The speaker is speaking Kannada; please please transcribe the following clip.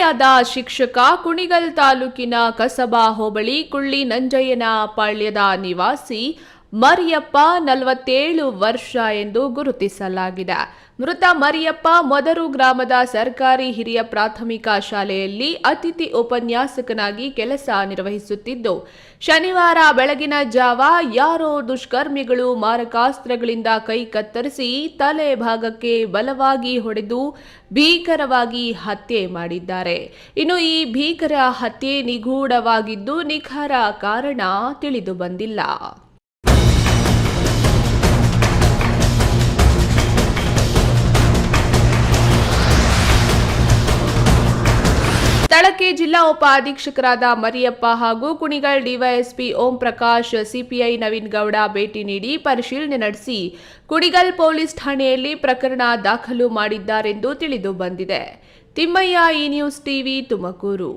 ಹತ್ಯೆಯಾದ ಶಿಕ್ಷಕ ಕುಣಿಗಲ್ ತಾಲೂಕಿನ ಕಸಬಾ ಹೋಬಳಿ ಕುಳ್ಳಿ ನಂಜಯ್ಯನ ಪಾಳ್ಯದ ನಿವಾಸಿ ಮರಿಯಪ್ಪ ನಲವತ್ತೇಳು ವರ್ಷ ಎಂದು ಗುರುತಿಸಲಾಗಿದೆ. ಮೃತ ಮರಿಯಪ್ಪ ಮೊದರು ಗ್ರಾಮದ ಸರ್ಕಾರಿ ಹಿರಿಯ ಪ್ರಾಥಮಿಕ ಶಾಲೆಯಲ್ಲಿ ಅತಿಥಿ ಉಪನ್ಯಾಸಕನಾಗಿ ಕೆಲಸ ನಿರ್ವಹಿಸುತ್ತಿದ್ದು, ಶನಿವಾರ ಬೆಳಗಿನ ಜಾವ ಯಾರೋ ದುಷ್ಕರ್ಮಿಗಳು ಮಾರಕಾಸ್ತ್ರಗಳಿಂದ ಕೈ ಕತ್ತರಿಸಿ ತಲೆ ಭಾಗಕ್ಕೆ ಬಲವಾಗಿ ಹೊಡೆದು ಭೀಕರವಾಗಿ ಹತ್ಯೆ ಮಾಡಿದ್ದಾರೆ. ಇನ್ನು ಈ ಭೀಕರ ಹತ್ಯೆ ನಿಗೂಢವಾಗಿದ್ದು, ನಿಖರ ಕಾರಣ ತಿಳಿದು ಬಂದಿಲ್ಲ. ಸ್ಥಳಕ್ಕೆ ಜಿಲ್ಲಾ ಉಪ ಅಧೀಕ್ಷಕರಾದ ಮರಿಯಪ್ಪ ಹಾಗೂ ಕುಣಿಗಲ್ ಡಿವೈಎಸ್ಪಿ ಓಂ ಪ್ರಕಾಶ್ ಸಿಪಿಐ ನವೀನ್ ಗೌಡ ಭೇಟಿ ನೀಡಿ ಪರಿಶೀಲನೆ ನಡೆಸಿ ಕುಣಿಗಲ್ ಪೊಲೀಸ್ ಠಾಣೆಯಲ್ಲಿ ಪ್ರಕರಣ ದಾಖಲು ಮಾಡಿದ್ದಾರೆಂದು ತಿಳಿದು ಬಂದಿದೆ. ತಿಮ್ಮಯ್ಯ, ಈ ನ್ಯೂಸ್ ಟಿವಿ ತುಮಕೂರು.